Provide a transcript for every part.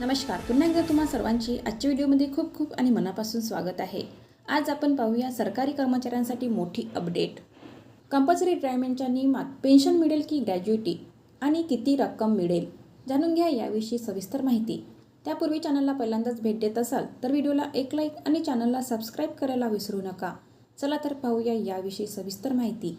नमस्कार पुन्हा एकदा तुम्हा सर्वांची आजच्या व्हिडिओमध्ये खूप खूप आणि मनापासून स्वागत आहे. आज आपण पाहूया सरकारी कर्मचाऱ्यांसाठी मोठी अपडेट. कंपल्सरी रिटायरमेंटच्या नियमात पेन्शन मिळेल की ग्रॅज्युएटी आणि किती रक्कम मिळेल जाणून घ्या याविषयी सविस्तर माहिती. त्यापूर्वी चॅनलला पहिल्यांदाच भेट देत असाल तर व्हिडिओला एक लाईक आणि चॅनलला सबस्क्राईब करायला विसरू नका. चला तर पाहूया याविषयी सविस्तर माहिती.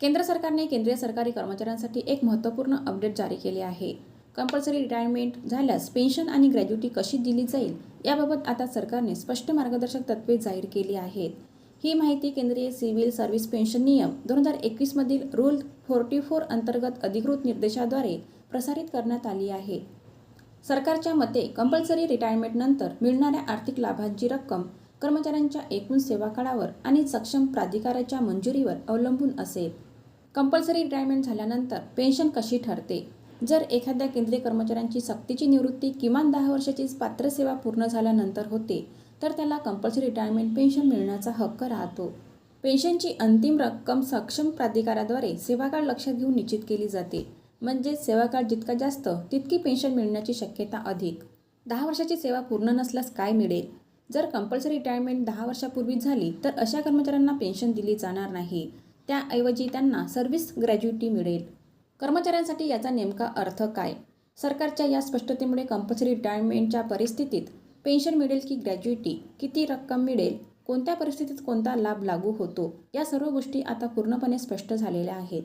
केंद्र सरकारने केंद्रीय सरकारी कर्मचाऱ्यांसाठी एक महत्त्वपूर्ण अपडेट जारी केले आहे. कंपल्सरी रिटायरमेंट झाल्यास पेन्शन आणि ग्रॅज्युटी कशी दिली जाईल याबाबत आता सरकारने स्पष्ट मार्गदर्शक तत्त्वे जाहीर केली आहेत. ही माहिती केंद्रीय सिव्हिल सर्व्हिस पेन्शन नियम दोन हजार एकवीसमधील रूल फोर्टी फोर अंतर्गत अधिकृत निर्देशाद्वारे प्रसारित करण्यात आली आहे. सरकारच्या मते कंपल्सरी रिटायरमेंटनंतर मिळणाऱ्या आर्थिक लाभांची रक्कम कर्मचाऱ्यांच्या एकूण सेवाकाळावर आणि सक्षम प्राधिकाराच्या मंजुरीवर अवलंबून असेल. कंपल्सरी रिटायरमेंट झाल्यानंतर पेन्शन कशी ठरते? जर एखाद्या केंद्रीय कर्मचाऱ्यांची सक्तीची निवृत्ती किमान दहा वर्षाची पात्र सेवा पूर्ण झाल्यानंतर होते तर त्याला कंपल्सरी रिटायरमेंट पेन्शन मिळण्याचा हक्क राहतो. पेन्शनची अंतिम रक्कम सक्षम प्राधिकाराद्वारे सेवाकाळ लक्षात घेऊन निश्चित केली जाते. म्हणजेच सेवाकाळ जितका जास्त तितकी पेन्शन मिळण्याची शक्यता अधिक. दहा वर्षाची सेवा पूर्ण नसल्यास काय मिळेल? जर कंपल्सरी रिटायरमेंट दहा वर्षापूर्वी झाली तर अशा कर्मचाऱ्यांना पेन्शन दिली जाणार नाही. त्याऐवजी त्यांना सर्व्हिस ग्रॅज्युटी मिळेल. कर्मचाऱ्यांसाठी याचा नेमका अर्थ काय? सरकारच्या या स्पष्टतेमुळे कंपल्सरी रिटायरमेंटच्या परिस्थितीत पेन्शन मिळेल की ग्रॅज्युएटी किती रक्कम मिळेल कोणत्या परिस्थितीत कोणता लाभ लागू होतो या सर्व गोष्टी आता पूर्णपणे स्पष्ट झालेल्या आहेत.